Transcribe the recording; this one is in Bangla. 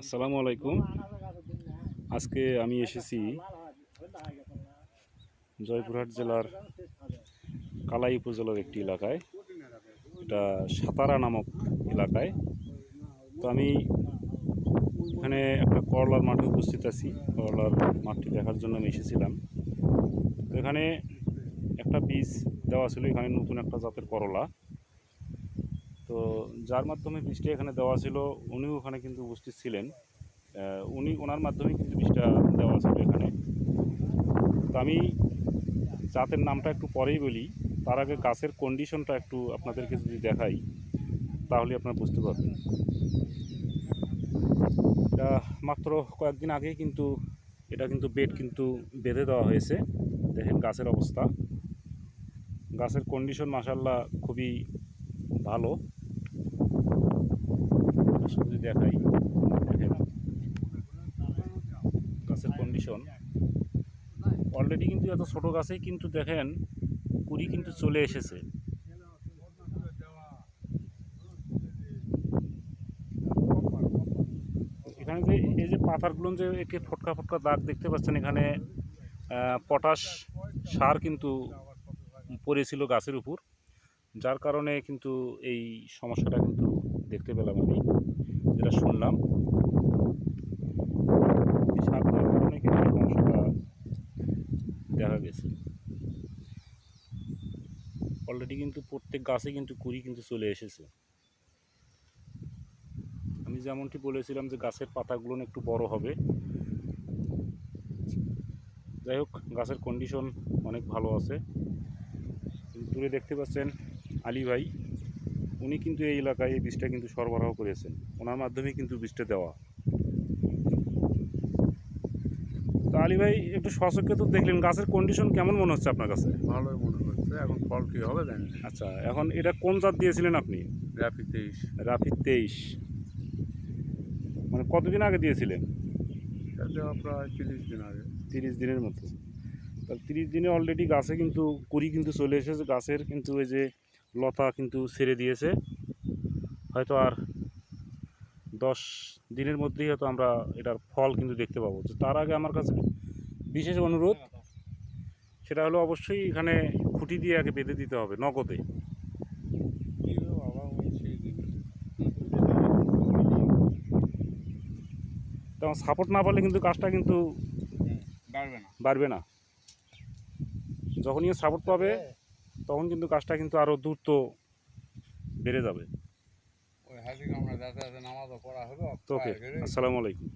আসসালামু আলাইকুম। আজকে আমি এসেছি জয়পুরহাট জেলার কালাই উপজেলার একটি এলাকায়। এটা সাতারা নামক এলাকায়। তো আমি এখানে একটা করলার মাঠে উপস্থিত আছি। করলার মাঠটি দেখার জন্য আমি এসেছিলাম। তো এখানে একটা বীজ দেওয়া ছিল। এখানে নতুন একটা জাতের করলা। তো যার মাধ্যমে বীজটা এখানে দেওয়া ছিল, উনিও ওখানে কিন্তু উপস্থিত ছিলেন। উনি ওনার মাধ্যমে কিন্তু বীজটা দেওয়া ছিল এখানে। তো আমি জাতের নামটা একটু পরেই বলি, তার আগে গাছের কন্ডিশনটা একটু আপনাদেরকে যদি দেখাই, তাহলে আপনারা বুঝতে পারবেন। এটা মাত্র কয়েকদিন আগে কিন্তু, এটা কিন্তু বেড কিন্তু বেঁধে দেওয়া হয়েছে। দেখেন গাছের অবস্থা। গাছের কন্ডিশন মাসাল্লাহ খুবই ভালো। যদি দেখাই। দেখেন গাছের কন্ডিশন অলরেডি কিন্তু এত ছোট গাছেই কিন্তু দেখেন, কুড়ি কিন্তু চলে এসেছে। এখানে যে, এই যে পাতারগুলো যে একে ফটকা ফটকা দাগ দেখতে পাচ্ছেন, এখানে পটাশ সার কিন্তু পড়েছিল গাছের উপর, যার কারণে কিন্তু এই সমস্যাটা কিন্তু দেখতে পেলাম আমি। যেটা শুনলাম কিন্তু দেখা গেছে। অলরেডি কিন্তু প্রত্যেক গাছে কিন্তু কুড়ি কিন্তু চলে এসেছে। আমি যেমনটি বলেছিলাম যে গাছের পাতাগুলো একটু বড় হবে। যাই হোক, গাছের কন্ডিশন অনেক ভালো আছে। দূরে দেখতে পাচ্ছেন আলী ভাই। উনি কিন্তু এই এলাকায় এই বীজটা কিন্তু সরবরাহ করেছেন। ওনার মাধ্যমে কিন্তু বীজটা দেওয়া। তো আলী ভাই একটু সচক্ষে তো দেখলেন গাছের কন্ডিশন কেমন মনে হচ্ছে আপনার কাছে? ভালোই মনে হচ্ছে এখন ফল কি হবে জানি আচ্ছা এখন এটা কোন জাত দিয়েছিলেন আপনি? রাফি তেইশ। রাফি তেইশ। মানে কতদিন আগে দিয়েছিলেন? প্রায় তিরিশ দিন আগে। তিরিশ দিনের মতো। তাহলে তিরিশ দিনে অলরেডি গাছে কিন্তু কুড়ি কিন্তু চলে এসেছে গাছের কিন্তু ওই যে লতা কিন্তু ছেড়ে দিয়েছে। হয়তো আর দশ দিনের মধ্যেই হয়তো আমরা এটার ফল কিন্তু দেখতে পাবো। তো তার আগে আমার কাছে বিশেষ অনুরোধ সেটা হলো অবশ্যই এখানে খুঁটি দিয়ে আগে বেঁধে দিতে হবে নগদে। তেমন সাপোর্ট না পারলে কিন্তু গাছটা কিন্তু বাড়বে না। বাড়বে না। যখনই সাপোর্ট পাবে তখন কিন্তু কাজটা কিন্তু আরও দ্রুত বেড়ে যাবে। ওকে আসসালামু আলাইকুম।